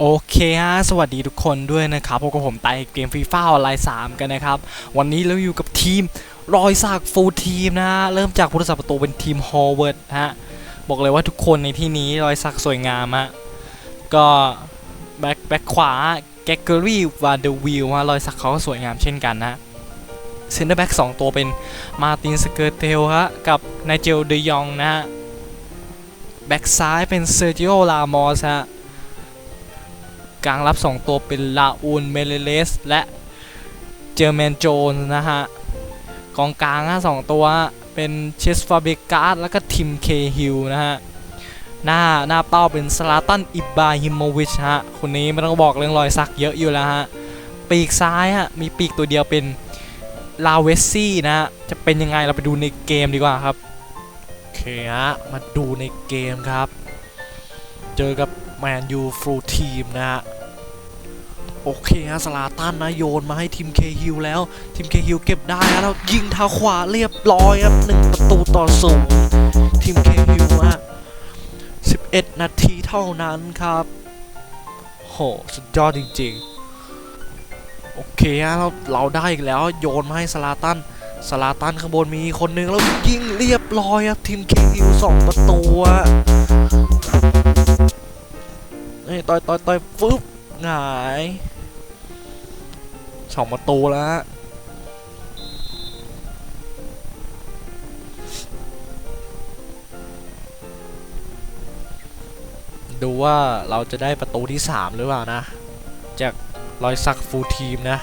โอเคฮะสวัสดีทุกคนด้วยนะครับพบกับผมไตเกมฟรีฟ้าออนไลน์3กันนะครับ วันนี้เราอยู่กับทีมรอยสักฟูลทีมนะเริ่มจากผู้รักษาประตูเป็นทีมฮอลเวิร์ดฮะ บอกเลยว่าทุกคนในที่นี้รอยสักสวยงามฮะ ก็แบ็คแบ็คขวาแกกเกอรี่วาเดวิลฮะรอยสักเขาก็สวยงามเช่นกันนะเซนเตอร์แบ็กสองตัวเป็นมาตินสเกอร์เทลฮะกับไนเจลเดยองนะฮะแบ็กซ้ายเป็นเซอร์จิโอลามอสฮะ กลางรับ 2 ตัวเป็นลาอูนเมเลเลสและเจอร์แมนโจนนะฮะกองกลางฮะสองตัวเป็นเชสฟาเบกาสแล้วก็ทิมเคฮิลนะฮะหน้าหน้าเป้าเป็นสลาตันอิบราฮิโมวิชฮะคนนี้ไม่ต้องบอกเรื่องรอยสักเยอะอยู่แล้วฮะปีกซ้ายฮะมีปีกตัวเดียวเป็นลาเวสซี่นะฮะจะเป็นยังไงเราไปดูในเกมดีกว่าครับโอเคฮะมาดูในเกมครับ เจอกับแมนยูฟูลทีมนะฮะ โอเคฮะสลาตันนะโยนมาให้ทีมเคฮิลแล้วทีมเคฮิลเก็บได้ฮะแล้วยิงเท้าขวาเรียบร้อยครับหนึ่งประตูต่อศูนย์ทีมเคฮิลฮะ11 นาทีเท่านั้นครับ โห สุดยอดจริงๆ โอเคฮะเราเราได้อีกแล้วโยนมาให้สลาตันสลาตันข้างบนมีคนนึงแล้วยิงเรียบร้อยครับทีมเคฮิลสองประตูอะเฮ้ต่อยต่อยต่อยฟึบหงาย สองประตูแล้วฮะดูว่าเราจะได้ประตูที่ 3 หรือเปล่านะ จากรอยสักฟูลทีมนะ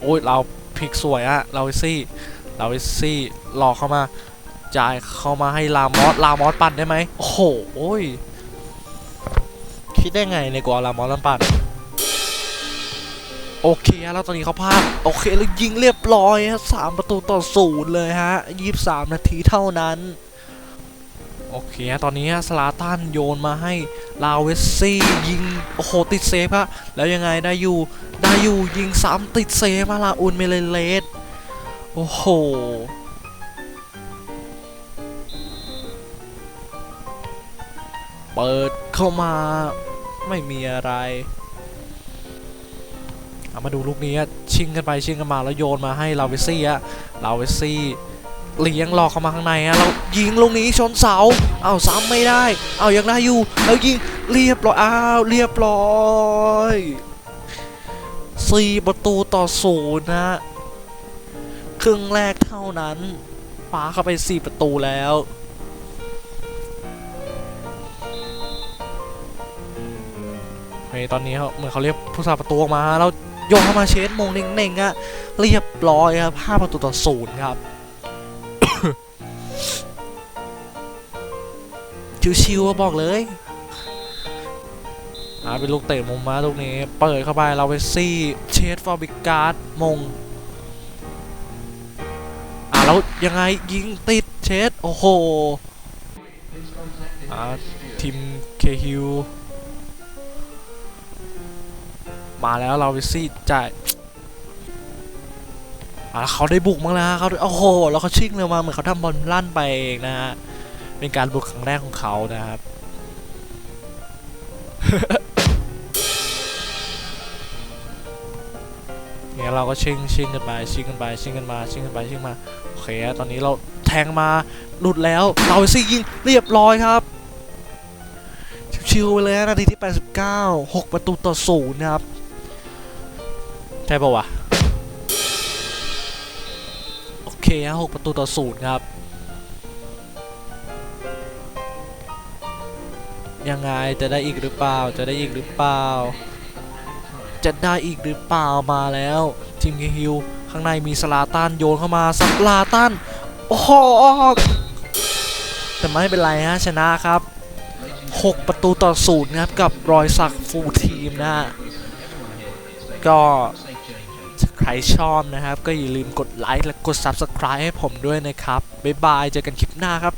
โอ้ย เราพลิกสวยอะเราซี่ เราซี่หลอกเข้ามา จ่ายเข้ามาให้ลามอส ลามอสปั่นได้ไหม โอ้โหโอ้ยคิดได้ไงในกว่าลามอสลันปัด โอเคแล้วตอนนี้เขาพลาดโอเคแล้วยิงเรียบร้อยฮะสามประตูต่อศูนย์เลยฮะยี่สามนาทีเท่านั้น โอเคตอนนี้สลาตันโยนมาให้ลาเวสซี่ยิงโอ้โหติดเซฟฮะแล้วยังไงได้อยู่ได้อยู่ยิงซ้ำติดเซฟมาลาอุนเมเลเลสโอ้โหเปิดเข้ามาไม่มีอะไร เอามาดูลูกนี้ชิงกันไปชิงกันมาแล้วโยนมาให้ลาเวซี่อะลาเวซี่เลี้ยงหลอกเข้ามาข้างในอะเรายิงลูกนี้ชนเสาเอาซ้ำไม่ได้เอายังได้อยู่แล้วยิงเรียบร้อยอ้าวเรียบร้อยสี่ประตูต่อศูนย์นะครึ่งแรกเท่านั้นปาเข้าไปสี่ประตูแล้วเฮ้ยตอนนี้เขาเหมือนเขาเรียกผู้สาประตูออกมาแล้ว โยนเข้ามาเชสมงเน่งๆอะเรียบร้อยครับ5ประตูต่อศูนย์ครับชิวๆบอกเลยอ่าเป็นลูกเตะมุมมาลูกนี้ เปิดเข้าไปเราไปซี่เชสฟอร์บิการ์ดมงอ่าแล้วยังไงยิงติดเชสโอ้โหอ่าทีมเคฮิว มาแล้วเราวิซี่จ่ายอะเขาได้บุกมั้งนะเขาโอ้โหแล้วเขาชิ่งเร็วมาเหมือนเขาทำบอลลั่นไปเองนะฮะเป็นการบุกครั้งแรกของเขานะครับเนี่ยเราก็ชิงชิงกันไปชิงกันไปชิงกันมาชิงกันไปชิงมาโอเคตอนนี้เราแทงมาหลุดแล้วเราวิซี่ยิงเรียบร้อยครับชิวๆไปเลยนะนาทีที่ 89 6 ประตูต่อศูนย์นะครับ ช่ปะวะ โอเคฮะหกประตูต่อศูนย์ครับ ยังไงจะได้อีกหรือเปล่า จะได้อีกหรือเปล่า จะได้อีกหรือเปล่ามาแล้วทีมเฮิลข้างในมีสลาตันโยนเข้ามาสลาตันโอ้โหแต่ไม่เป็นไรฮะชนะครับ 6 ประตูต่อศูนย์ครับกับรอยสักฟูลทีมนะฮะ ก็ใครชอบนะครับ ก็อย่าลืมกดไลค์และกด Subscribe ให้ผมด้วยนะครับ บ๊ายบาย เจอกันคลิปหน้าครับ